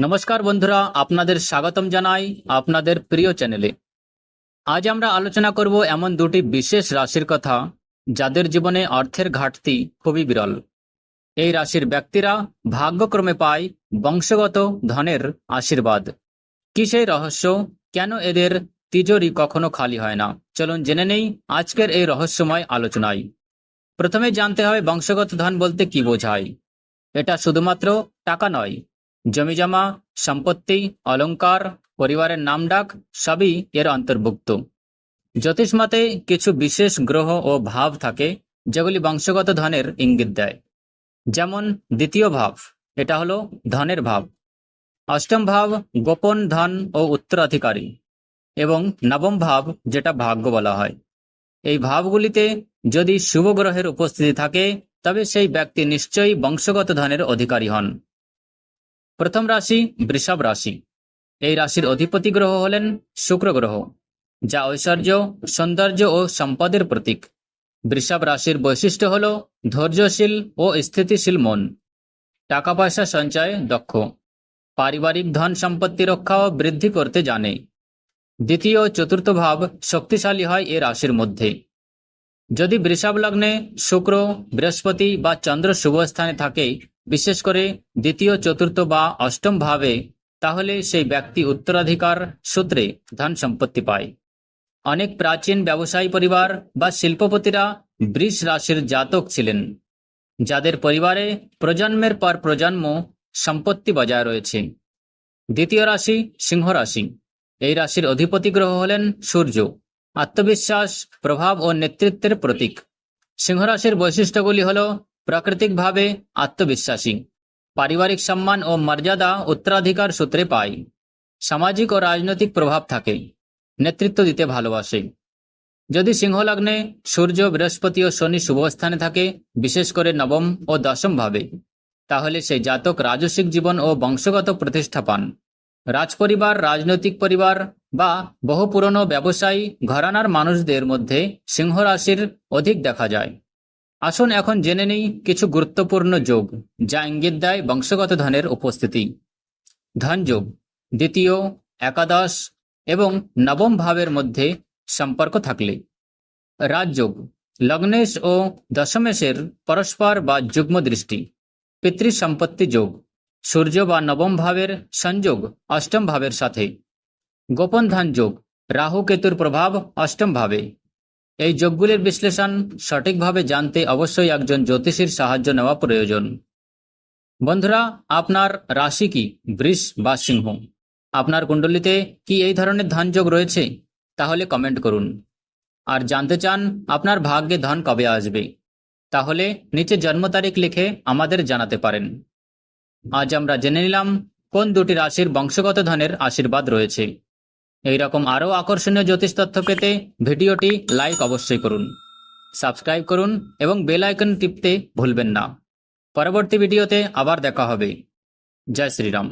নমস্কার বন্ধুরা, আপনাদের স্বাগতম জানাই আপনাদের প্রিয় চ্যানেলে। আজ আমরা আলোচনা করব এমন দুটি বিশেষ রাশির কথা, যাদের জীবনে অর্থের ঘাটতি খুবই বিরল। এই রাশির ব্যক্তিরা ভাগ্যক্রমে পায় বংশগত ধনের আশীর্বাদ। কি সেই রহস্য? কেন এদের তিজোরি কখনো খালি হয় না? চলুন জেনে নেই আজকের এই রহস্যময় আলোচনায়। প্রথমে জানতে হবে বংশগত ধন বলতে কি বোঝায়। এটা শুধুমাত্র টাকা নয় জমিজমা সম্পত্তি, অলংকার, পরিবারের নামডাক সবই এর অন্তর্ভুক্ত। জ্যোতিষমতে কিছু বিশেষ গ্রহ ও ভাব থাকে, যেগুলি বংশগত ধনের ইঙ্গিত দেয়। যেমন দ্বিতীয় ভাব, এটা হলো ধনের ভাব। অষ্টম ভাব, গোপন ধন ও উত্তরাধিকারী এবং নবম ভাব, যেটা ভাগ্য বলা হয়। এই ভাবগুলিতে যদি শুভ গ্রহের উপস্থিতি থাকে, তবে সেই ব্যক্তি নিশ্চয়ই বংশগত ধনের অধিকারী হন। প্রথম রাশি বৃষভ রাশি। এই রাশির অধিপতি গ্রহ হলেন শুক্র গ্রহ, যা ঐশ্বর্য, সৌন্দর্য ও সম্পদের প্রতীক। বৃষভ রাশির বৈশিষ্ট্য হল ধৈর্যশীল ও স্থিতিশীল মন। টাকা পয়সা সঞ্চয়ে দক্ষ। পারিবারিক ধন সম্পত্তি রক্ষা ও বৃদ্ধি করতে জানে। দ্বিতীয় চতুর্থ ভাব শক্তিশালী হয় এ রাশির মধ্যে। যদি বৃষভ লগ্নে শুক্র, বৃহস্পতি বা চন্দ্র শুভ স্থানে থাকে বিশেষ করে দ্বিতীয়, চতুর্থ বা অষ্টম ভাবে, তাহলে সেই ব্যক্তি উত্তরাধিকার সূত্রে ধন সম্পত্তি পায়। অনেক প্রাচীন ব্যবসায়ী পরিবার বা শিল্পপতিরা বৃষ রাশির জাতক ছিলেন, যাদের পরিবারে প্রজন্মের পর প্রজন্ম সম্পত্তি বজায় রয়েছে। দ্বিতীয় রাশি সিংহ রাশি, এই রাশির অধিপতি গ্রহ হলেন সূর্য, আত্মবিশ্বাস, প্রভাব ও নেতৃত্বের প্রতীক। সিংহ রাশির বৈশিষ্ট্যগুলি হল প্রাকৃতিকভাবে আত্মবিশ্বাসী পারিবারিক সম্মান ও মর্যাদা উত্তরাধিকার সূত্রে পায় সামাজিক ও রাজনৈতিক প্রভাব থাকে নেতৃত্ব দিতে ভালোবাসে যদি সিংহ লগ্নে সূর্য বৃহস্পতি ও শনি শুভস্থানে থাকে বিশেষ করে নবম ও দশম ভাবে তাহলে সেই জাতক রাজস্বিক জীবন ও বংশগত প্রতিষ্ঠা পান রাজপরিবার রাজনৈতিক পরিবার বা বহু পুরনো ব্যবসায়ী ঘরানার মানুষদের মধ্যে সিংহ রাশির অধিক দেখা যায় আসুন এখন জেনে নেই কিছু গুরুত্বপূর্ণ যোগ, যা ইঙ্গিত দেয় বংশগত ধনের উপস্থিতি। ধনযোগ দ্বিতীয়, একাদশ এবং নবম ভাবের মধ্যে সম্পর্ক থাকলে। রাজযোগ লগ্নেশ ও দশমেশের পরস্পর বা যুগ্ম দৃষ্টি। পিতৃ সম্পত্তি যোগ, সূর্য বা নবম ভাবের সংযোগ অষ্টম ভাবের সাথে। গোপন ধন যোগ, রাহু কেতুর প্রভাব অষ্টম ভাবে। এই যোগগুলির বিশ্লেষণ সঠিকভাবে জানতে অবশ্যই একজন জ্যোতিষীর সাহায্য নেওয়া প্রয়োজন। বন্ধুরা, আপনার রাশি কি, বৃষ বা সিংহ? আপনার কুণ্ডলিতে কি এই ধরনের ধন যোগ রয়েছে? তাহলে কমেন্ট করুন। আর জানতে চান আপনার ভাগ্যে ধন কবে আসবে? তাহলে নিচে জন্ম তারিখ লিখে আমাদের জানাতে পারেন। আজ আমরা জেনে নিলাম কোন দুটি রাশির বংশগত ধনের আশীর্বাদ রয়েছে। এই রকম আরও আকর্ষণীয় জ্যোতিষ তথ্য পেতে ভিডিওটি লাইক অবশ্যই করুন, সাবস্ক্রাইব করুন এবং বেল আইকন টিপতে ভুলবেন না। পরবর্তী ভিডিওতে আবার দেখা হবে। জয় শ্রীরাম।